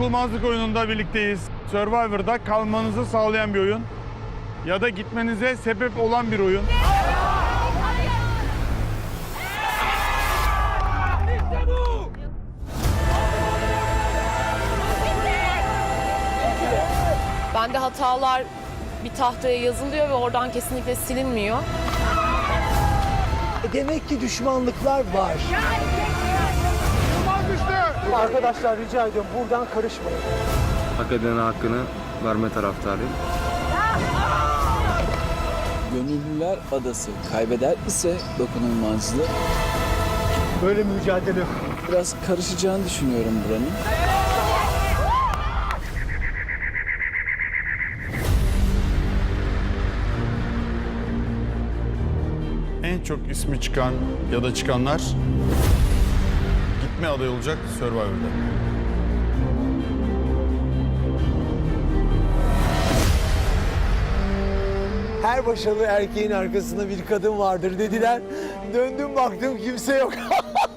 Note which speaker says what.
Speaker 1: dokunulmazlık oyununda birlikteyiz. Survivor'da kalmanızı sağlayan bir oyun. Ya da gitmenize sebep olan bir oyun.
Speaker 2: Bende hatalar bir tahtaya yazılıyor ve oradan kesinlikle silinmiyor.
Speaker 3: Demek ki düşmanlıklar var. Arkadaşlar rica ediyorum buradan karışmayın.
Speaker 4: hak edene hakkını verme taraftarıyım.
Speaker 5: Gönüllüler Adası kaybeder ise dokunulmazlığı
Speaker 3: Böyle mücadele yok.
Speaker 5: biraz karışacağını düşünüyorum buranın.
Speaker 1: En çok ismi çıkan ya da çıkanlar gitme adayı olacak Survivor'da.
Speaker 3: Her başarılı erkeğin arkasında bir kadın vardır dediler. Döndüm baktım kimse yok.